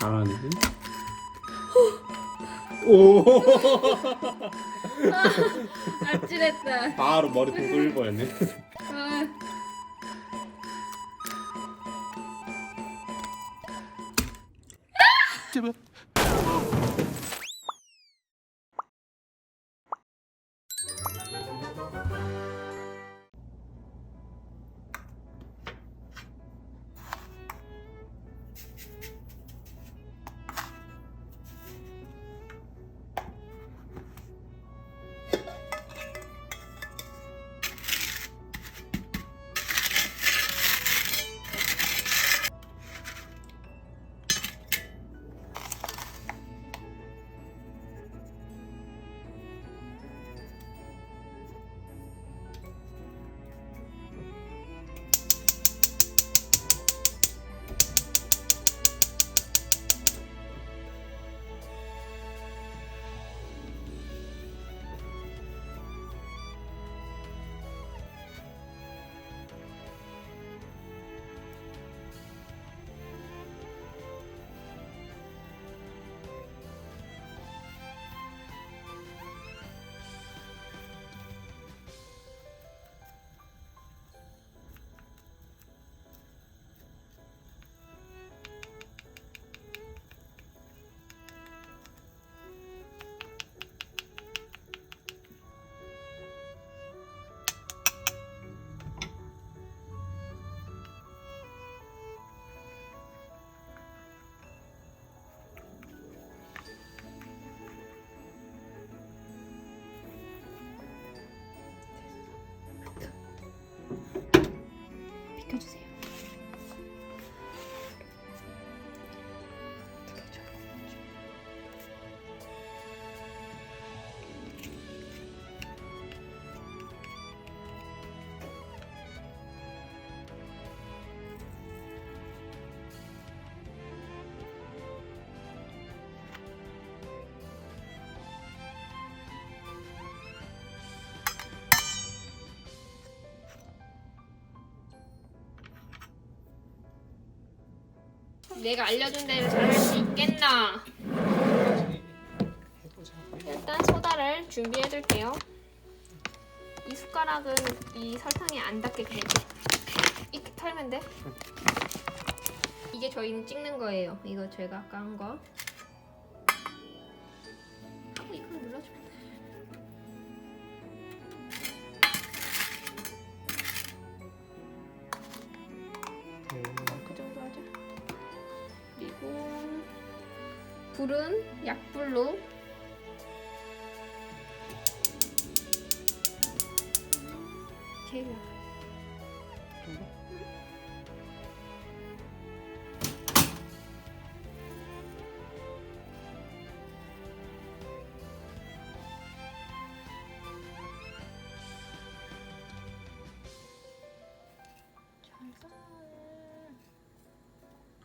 잘하네. 오. 아찔했다. 바로 머리 통 뚫릴 뻔했네. 아. 제발. 내가 알려준 대로 잘할 수 있겠나? 일단 소다를 준비해 둘게요. 이 숟가락은 이 설탕이 안 닿게 그냥 이렇게 털면 돼. 이게 저희는 찍는 거예요. 이거 제가 한 거. 불은 약불로 제일?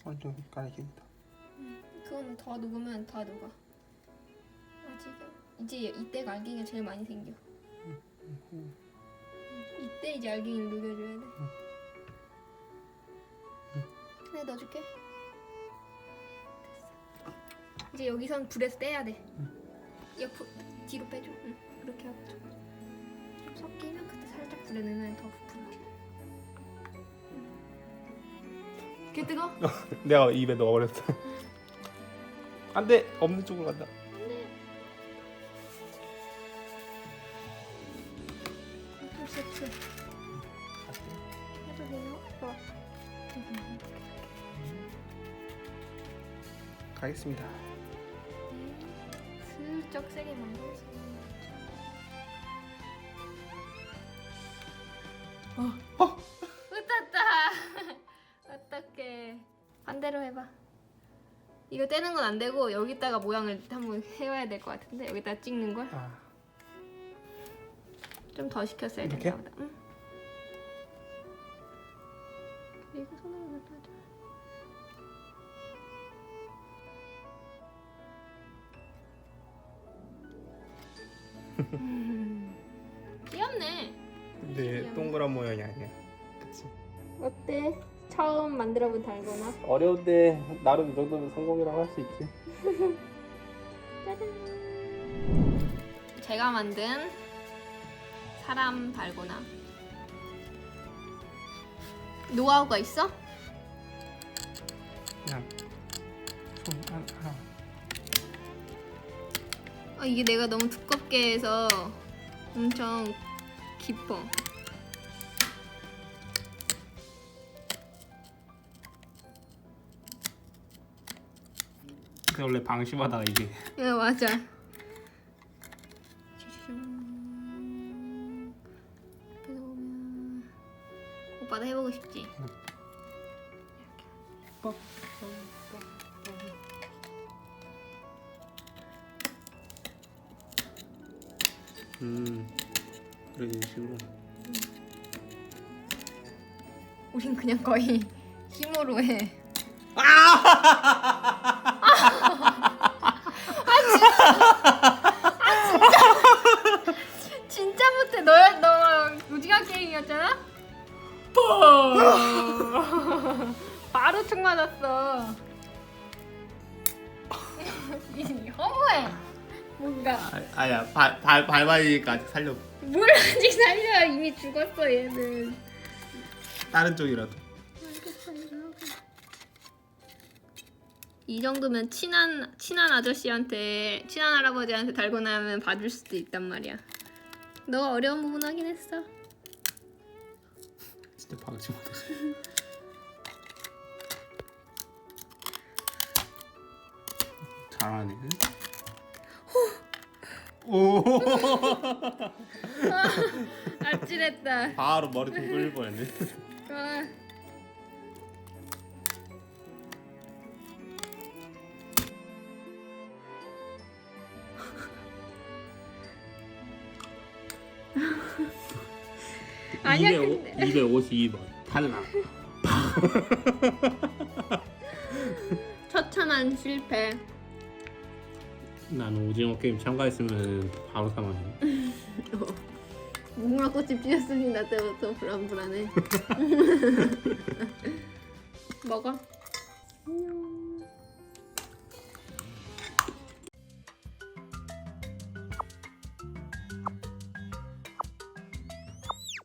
완전 헷갈리겠다. 그건 더 녹으면 더 녹아. 아직은 이제 이때가 알갱이가 제일 많이 생겨. 이때 이제 알갱이를 녹여줘야 돼. 그래 넣어줄게. 됐어. 이제 여기선 불에서 떼야 돼. 옆으로 뒤로 빼줘. 응. 그렇게 하고 좀, 좀 섞이면 그때 살짝 불에 넣으면 더 부풀어. 응. 개 뜨거? 내가 입에 넣어버렸어. 안돼 없는 쪽으로 간다. 해도. 가겠습니다. 슬쩍 세게 만들었습니다. 어, 어. 으따따. 어떡해. 반대로 해봐. 이거 떼는 건 안 되고 여기다가 모양을 한번 해와야 될 것 같은데 여기다 찍는 걸좀 아, 더 시켰어야 이렇게? 된다 보다. 응. 그리고 손으로. 음, 귀엽네. 근데 동그란 모양이 아니야. 그치? 어때? 처음 만들어본 달고나. 어려운데 나름 이 정도면 성공이라고 할 수 있지. 짜잔. 제가 만든 사람 달고나. 노하우가 있어? 그냥 손 하나. 하나. 아, 이게 내가 너무 두껍게 해서 엄청 깊어. 근데 원래 방심하다가 이게 예 맞아. 오빠도 해보고 싶지? 음 그런 식으로. 우린 그냥 거의 힘으로 해. 진 바로 총 맞았어. 허무해. 뭔가 아, 아야 발, 발 밟아니까 아직 살려. 뭘 아직 살려 이미 죽었어 얘는. 다른 쪽이라도. 이 정도면 친한 친한 아저씨한테 친한 할아버지한테 달고 나면 봐줄 수도 있단 말이야. 너 어려운 부분 하긴 했어. 진짜 방심하다. 잘하네. 오 아찔했다. 바로 머리 좀 끌릴 뻔했네. 아. 아니야, 근데. 252번 탈락. 처참한 실패. 난 오징어 게임 참가했으면 바로 사망해. 무궁화 꽃이 피었으니 나 때부터 불안불안해. 먹어. 안녕.